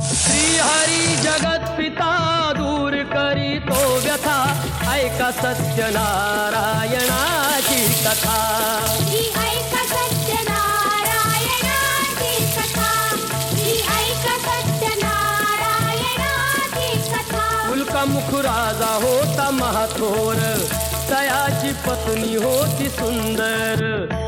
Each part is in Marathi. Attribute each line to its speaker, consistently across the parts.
Speaker 1: श्रीहरी जगत पिता दूर करी तो व्यथा. ऐका सत्यनारायणाची कथा.
Speaker 2: श्री ऐक सत्यनारायणाची कथा. श्री ऐक सत्यनारायणाची कथा.
Speaker 1: मुलकामुख राजा होता महाथोर. तयाची पत्नी होती सुंदर.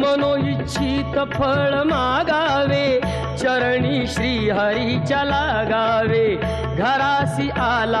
Speaker 1: मनोइच्छित फळ मागावे चरणी श्री हरीच्या लागावे. घरासी आला